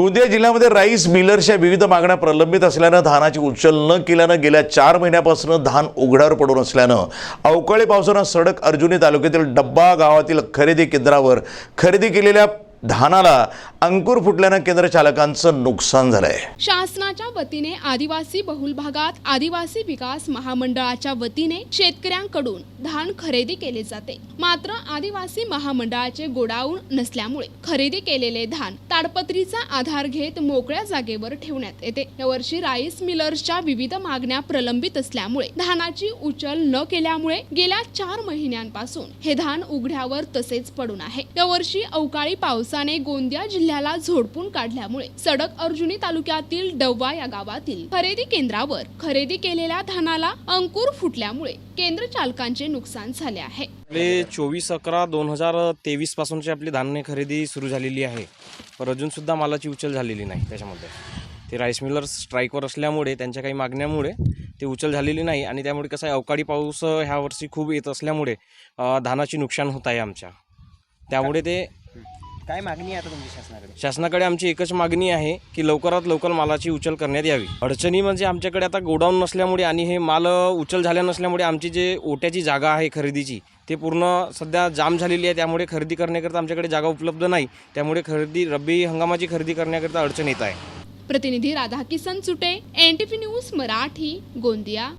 गोंदिया जिल्ह्यामध्ये राईस मिलर्सच्या विविध मागण्या प्रलंबित असल्यानं धानाची उचल न केल्यानं गेल्या चार महिन्यापासून धान उघड्यावर पडून असल्यानं अवकाळी पावसानं सडक अर्जुनी तालुक्यातील डब्बा गावातील खरेदी केंद्रावर खरेदी केलेल्या धानाला अंकुर फुटल्यानं केंद्र चालकांचं नुकसान झालंय. शासनाच्या वतीने आदिवासी बहुल भागात आदिवासी विकास महामंडळाच्या वतीने शेतकऱ्यांकडून धान खरेदी केले जाते. मात्र आदिवासी महामंडळाचे गोडाऊन नसल्यामुळे खरेदी केलेले धान ताडपत्रीचा आधार घेत मोकळ्या जागेवर ठेवण्यात येते. यावर्षी राईस मिलर्सच्या विविध मागण्या प्रलंबित असल्यामुळे धानाची उचल न केल्यामुळे गेल्या चार महिन्यांपासून हे धान उघड्यावर तसेच पडून आहे. यावर्षी अवकाळी पावसाने गोंदिया जिल्ह्याला झोडपून काढल्यामुळे सडक अर्जुनी तालुक्यातील डव्वा या गावातील खरेदी केंद्रावर खरेदी केलेल्या धानाला अंकुर फुटल्यामुळे केंद्र चालकांचे नुकसान झाले आहे. आपले चोवीस अकरा दोन हजार तेवीस पासूनची आपली धान्य खरेदी सुरू झालेली आहे. पण अजूनसुद्धा मालाची उचल झालेली नाही त्याच्यामध्ये. ते राईस मिलर स्ट्राईकवर असल्यामुळे त्यांच्या काही मागण्यामुळे ते उचल झालेली नाही आणि त्यामुळे कसं आहे अवकाळी पाऊस ह्या वर्षी खूप येत असल्यामुळे धानाची नुकसान होत आहे आमच्या. त्यामुळे ते काय मागणी आहे आता तुमची शासनाकडे? शासनाकडे आमची एकच मागणी आहे की लवकरात लवकर मालाची उचल करण्यात यावी. अडचणी म्हणजे आमच्याकडे आता गोडाऊन नसल्यामुळे आणि हे माल उचल झाल्या नसल्यामुळे आमची जे ओट्याची जागा आहे खरेदीची ते पूर्ण सध्या जाम झालेली आहे. त्यामुळे खरेदी करण्याकरता आमच्याकडे जागा उपलब्ध नाही. त्यामुळे खरेदी रब्बी हंगामाची खरेदी करण्याकरता अडचण येत आहे. प्रतिनिधी Radhakisan Sute N T news Marathi Gondia.